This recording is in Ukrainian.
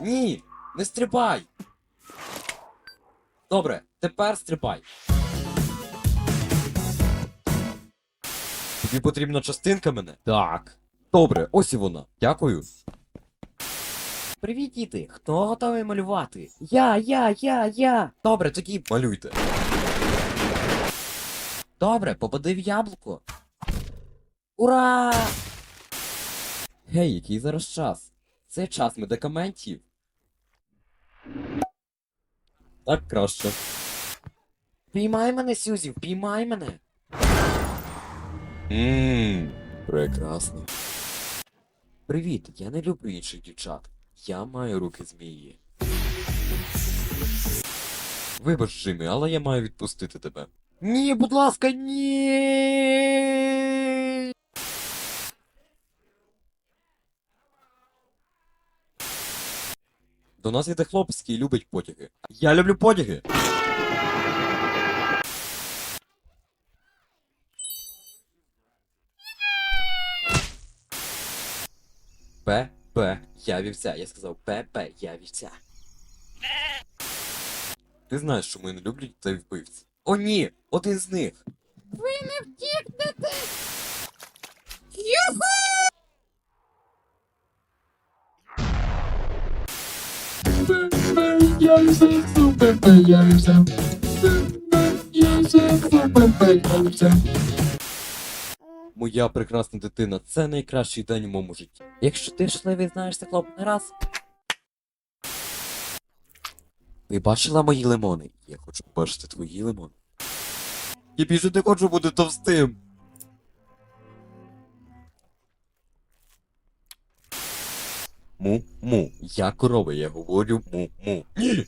Ні, не стрибай. Добре, тепер стрибай. Тобі потрібна частинка мене? Так. Добре, ось і вона. Дякую. Привіт, діти! Хто готовий малювати? Я, я, я, я. Добре, тоді малюйте. Добре, попади в яблуко. Ура! Гей, який зараз час? Це час медикаментів. Так краще. Піймай мене, Сюзі, піймай мене. Ммм, прекрасно. Привіт, я не люблю інших дівчат. Я маю руки змії. Вибач, Джиммі, але я маю відпустити тебе. Ні, будь ласка, ні. До нас іде хлопець, який любить потяги. Я люблю потяги. П, П, я вівця. Я сказав П, П, я вівця. Ти знаєш, що ми не люблю дітей вбивць. О, ні! Один з них. Ви не втікнете! Моя прекрасна дитина, це найкращий день у моєму житті. Якщо ти щасливий знаєш це хлоп не раз. Ви бачила мої лимони? Я хочу побачити твої лимони. Я більше не хочу бути товстим. Му-му. Я корова, я говорю му-му. Ні!